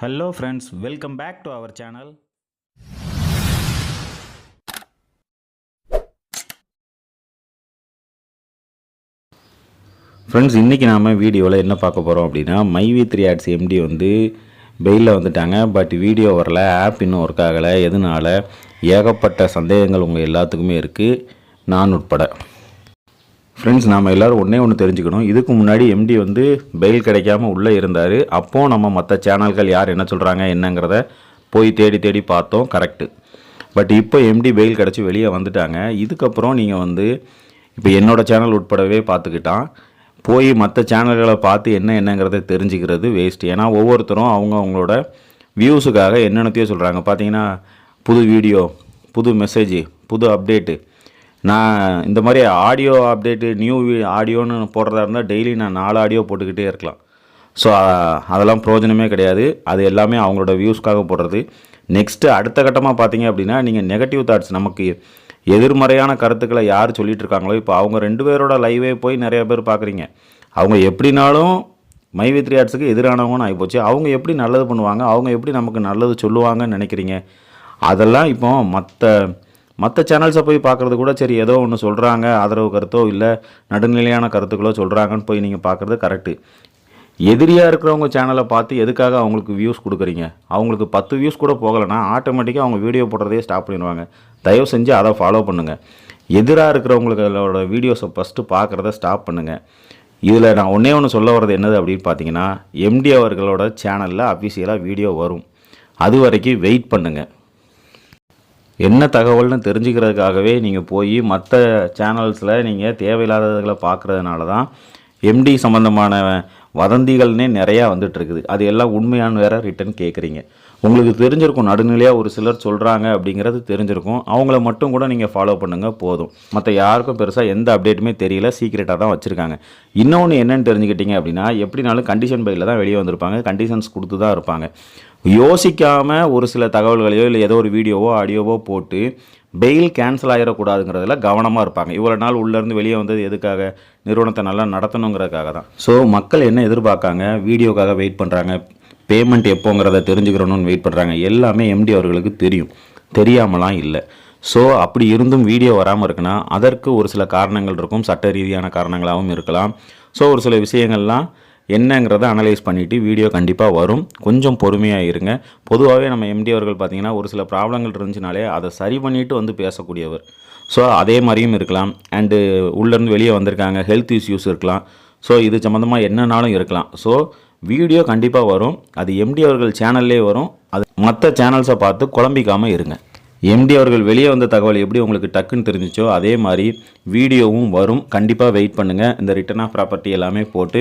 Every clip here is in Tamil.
Hello friends welcome back to our channel friends இன்றைக்கி நாம் வீடியோவில் என்ன பார்க்க போகிறோம் அப்படின்னா மைவி த்ரீ ஆட்ஸ் எம்டி வந்து பெயிலில் வந்துட்டாங்க. பட் வீடியோ வரல ஆப் இன்னும் ஒர்க் ஆகலை. எதனால? ஏகப்பட்ட சந்தேகங்கள் உங்கள் எல்லாத்துக்குமே இருக்குது நான் உட்பட. ஃப்ரெண்ட்ஸ் நாம் எல்லோரும் ஒன்றே ஒன்று தெரிஞ்சுக்கணும். இதுக்கு முன்னாடி எம்டி வந்து பெயில் கிடைக்காம உள்ளே இருந்தார். அப்போது நம்ம மற்ற சேனல்கள் யார் என்ன சொல்கிறாங்க என்னங்கிறத போய் தேடி தேடி பார்த்தோம். கரெக்டு பட் இப்போ எம்டி பெயில் கிடச்சி வெளியே வந்துட்டாங்க. இதுக்கப்புறம் நீங்கள் வந்து இப்போ என்னோடய சேனல் உட்படவே பார்த்துக்கிட்டான். போய் மற்ற சேனல்களை பார்த்து என்ன என்னங்கிறத தெரிஞ்சுக்கிறது வேஸ்ட் ஏன்னா ஒவ்வொருத்தரும் அவங்க அவங்களோட வியூஸுக்காக என்னென்னத்தையோ சொல்கிறாங்க பார்த்தீங்கன்னா புது வீடியோ புது மெசேஜ் புது அப்டேட்டு நான் இந்த மாதிரி ஆடியோ அப்டேட்டு நியூ ஆடியோன்னு போடுறதா இருந்தால் டெய்லி நான் நாலு ஆடியோ போட்டுக்கிட்டே இருக்கலாம். ஸோ அதெல்லாம் பிரயோஜனமே கிடையாது. அது எல்லாமே அவங்களோட வியூஸ்க்காக போடுறது. நெக்ஸ்ட்டு அடுத்த கட்டமாக பார்த்தீங்க அப்படின்னா நீங்கள் நெகட்டிவ் தாட்ஸ் நமக்கு எதிர்மறையான கருத்துக்களை யார் சொல்லிகிட்டு இருக்காங்களோ இப்போ அவங்க ரெண்டு பேரோட லைவே போய் நிறைய பேர் பார்க்குறீங்க அவங்க எப்படினாலும் மைவி வித்ரி ஆர்ட்ஸுக்கு எதிரானவங்கன்னு ஆகிப்போச்சு அவங்க எப்படி நல்லது பண்ணுவாங்க? அவங்க எப்படி நமக்கு நல்லது சொல்லுவாங்கன்னு நினைக்கிறீங்க? அதெல்லாம் இப்போ மற்ற மற்ற சேனல்ஸை போய் பார்க்குறது கூட சரி ஏதோ ஒன்று சொல்கிறாங்க ஆதரவு கருத்தோ இல்லை நடுநிலையான கருத்துக்களோ சொல்கிறாங்கன்னு போய் நீங்கள் பார்க்குறது கரெக்டு எதிரியாக இருக்கிறவங்க சேனலை பார்த்து எதுக்காக அவங்களுக்கு வியூஸ் கொடுக்குறீங்க? அவங்களுக்கு பத்து வியூஸ் கூட போகலைன்னா ஆட்டோமேட்டிக்காக அவங்க வீடியோ போடுறதே ஸ்டாப் பண்ணிடுவாங்க. தயவு செஞ்சு அதை ஃபாலோ பண்ணுங்கள் எதிராக இருக்கிறவங்களோட வீடியோஸை ஃபஸ்ட்டு பார்க்குறத ஸ்டாப் பண்ணுங்கள் இதில் நான் ஒன்றே ஒன்று சொல்ல வர்றது என்னது அப்படின்னு பார்த்தீங்கன்னா எம்டி அவர்களோட சேனலில் அஃபிஷியலாக வீடியோ வரும். அது வரைக்கும் வெயிட் பண்ணுங்கள் என்ன தகவல்னு தெரிஞ்சுக்கிறதுக்காகவே நீங்கள் போய் மற்ற சேனல்ஸில் நீங்கள் தேவையில்லாததுகளை பார்க்குறதுனால தான் எம்டி சம்மந்தமான வதந்திகள்னே நிறையா வந்துட்டுருக்குது. அது எல்லாம் உண்மையான வேற ரிட்டன் கேட்குறீங்க உங்களுக்கு தெரிஞ்சிருக்கும் நடுநிலையாக ஒரு சிலர் சொல்கிறாங்க அப்படிங்கிறது தெரிஞ்சிருக்கும். அவங்கள மட்டும் கூட நீங்கள் ஃபாலோ பண்ணுங்கள் போதும். மற்ற யாருக்கும் பெருசாக எந்த அப்டேட்டுமே தெரியல சீக்ரெட்டாக தான் வச்சுருக்காங்க. இன்னொன்று என்னென்னு தெரிஞ்சுக்கிட்டீங்க அப்படின்னா எப்படினாலும் கண்டிஷன் பையில் தான் வெளியே வந்திருப்பாங்க. கண்டிஷன்ஸ் கொடுத்து தான் இருப்பாங்க. யோசிக்காமல் ஒரு சில தகவல்களையோ இல்லை ஏதோ ஒரு வீடியோவோ ஆடியோவோ போட்டு பெயில் கேன்சல் ஆகிடக்கூடாதுங்கிறதுல கவனமாக இருப்பாங்க. இவ்வளோ நாள் உள்ளேருந்து வெளியே வந்தது எதுக்காக? நிறுவனத்தை நல்லா நடத்தணுங்கிறதுக்காக தான். ஸோ மக்கள் என்ன எதிர்பார்க்காங்க? வீடியோக்காக வெயிட் பண்ணுறாங்க பேமெண்ட் எப்போங்கிறத தெரிஞ்சுக்கிறணும்னு வெயிட் பண்ணுறாங்க எல்லாமே எம்டி அவர்களுக்கு தெரியும். தெரியாமலாம் இல்லை. ஸோ அப்படி இருந்தும் வீடியோ வராமல் இருக்குன்னா அதற்கு ஒரு சில காரணங்கள் இருக்கும். சட்ட ரீதியான காரணங்களாகவும் இருக்கலாம். ஸோ ஒரு சில விஷயங்கள்லாம் என்னங்கிறத அனலைஸ் பண்ணிவிட்டு வீடியோ கண்டிப்பாக வரும். கொஞ்சம் பொறுமையாக இருங்க. பொதுவாகவே நம்ம எம்டி அவர்கள் பார்த்திங்கன்னா ஒரு சில ப்ராப்ளங்கள் இருந்துச்சுனாலே அதை சரி பண்ணிவிட்டு வந்து பேசக்கூடியவர். ஸோ அதே மாதிரியும் இருக்கலாம். அண்டு உள்ளேருந்து வெளியே வந்திருக்காங்க. ஹெல்த் இஷ்யூஸ் இருக்கலாம். ஸோ இது சம்மந்தமாக என்னன்னாலும் இருக்கலாம். ஸோ வீடியோ கண்டிப்பாக வரும். அது எம்டி அவர்கள் சேனல்லே வரும். அது மற்ற சேனல்ஸை பார்த்து குழம்பிக்காமல் இருங்க. எம்டி அவர்கள் வெளியே வந்த தகவல் எப்படி உங்களுக்கு டக்குன்னு தெரிஞ்சிச்சோ அதே மாதிரி வீடியோவும் வரும். கண்டிப்பாக வெயிட் பண்ணுங்கள் இந்த ரிட்டர்ன் ஆஃப் ப்ராப்பர்ட்டி எல்லாமே போட்டு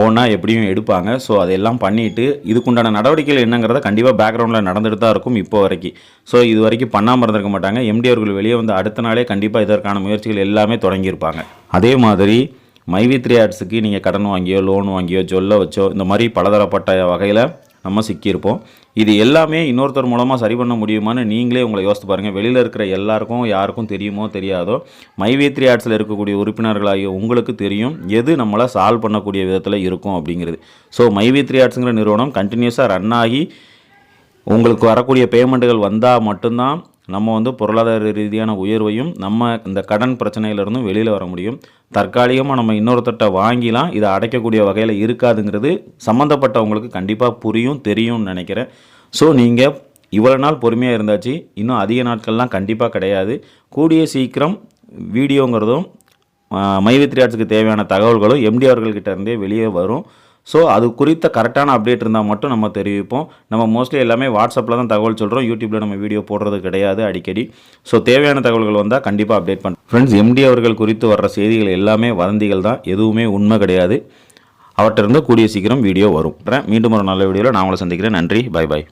ஓனாக எப்படியும் எடுப்பாங்க. ஸோ அதெல்லாம் பண்ணிவிட்டு இதுக்குண்டான நடவடிக்கைகள் என்னங்கிறத கண்டிப்பாக பேக்ரவுண்டில் நடந்துட்டு தான் இருக்கும் இப்போ வரைக்கும். ஸோ இது வரைக்கும் பண்ணாமல் இருந்திருக்க மாட்டாங்க. எம்டி அவர்கள் வெளியே வந்து அடுத்த நாளே கண்டிப்பாக இதற்கான முயற்சிகள் எல்லாமே தொடங்கியிருப்பாங்க. அதே மாதிரி மைவி த்ரீ ஆர்ட்ஸுக்கு நீங்கள் கடன் வாங்கியோ லோன் வாங்கியோ ஜொல்ல வச்சோ இந்த மாதிரி பலதரப்பட்ட வகையில் நம்ம சிக்கியிருப்போம். இது எல்லாமே இன்னொருத்தர் மூலமாக சரி பண்ண முடியுமான்னு நீங்களே உங்களை யோசித்து பாருங்கள் வெளியில் இருக்கிற எல்லாருக்கும் யாருக்கும் தெரியுமோ தெரியாதோ மைவே த்ரீ ஆர்ட்ஸில் இருக்கக்கூடிய உறுப்பினர்களாகிய உங்களுக்கு தெரியும் எது நம்மளை சால்வ் பண்ணக்கூடிய விதத்தில் இருக்கும் அப்படிங்கிறது. ஸோ மைவே த்ரீ ஆர்ட்ஸுங்கிற நிறுவனம் கண்டினியூஸாக ரன் ஆகி உங்களுக்கு வரக்கூடிய பேமெண்ட்டுகள் வந்தால் மட்டும்தான் நம்ம வந்து பொருளாதார ரீதியான உயர்வையும் நம்ம இந்த கடன் பிரச்சனையிலிருந்தும் வெளியில் வர முடியும். தற்காலிகமாக நம்ம இன்னொருத்தட்ட வாங்கிலாம் இதை அடைக்கக்கூடிய வகையில் இருக்காதுங்கிறது சம்மந்தப்பட்டவங்களுக்கு கண்டிப்பாக புரியும் தெரியும்னு நினைக்கிறேன். ஸோ நீங்கள் இவ்வளோ நாள் பொறுமையாக இருந்தாச்சு இன்னும் அதிக நாட்கள்லாம் கண்டிப்பாக கிடையாது. கூடிய சீக்கிரம் வீடியோங்கிறதும் மைவித்ரி ஆர்ட்ஸுக்கு தேவையான தகவல்களும் எம்டி அவர்கள்கிட்ட இருந்தே வெளியே வரும். ஸோ அது குறித்த கரெக்டான அப்டேட் இருந்தால் மட்டும் நம்ம தெரிவிப்போம். நம்ம மோஸ்ட்லி எல்லாமே வாட்ஸ்அப்பில் தான் தகவல் சொல்கிறோம் யூடியூப்பில் நம்ம வீடியோ போடுறது கிடையாது அடிக்கடி. ஸோ தேவையான தகவல்கள் வந்தால் கண்டிப்பாக அப்டேட் பண்ணுறோம் ஃப்ரெண்ட்ஸ் எம்டி அவர்கள் குறித்து வர்ற செய்திகள் எல்லாமே வதந்திகள் தான். எதுவுமே உண்மை கிடையாது. அவற்றிருந்து கூடிய சீக்கிரம் வீடியோ வரும். மீண்டும் ஒரு நல்ல வீடியோவில் நான் உங்களை சந்திக்கிறேன். நன்றி. Bye bye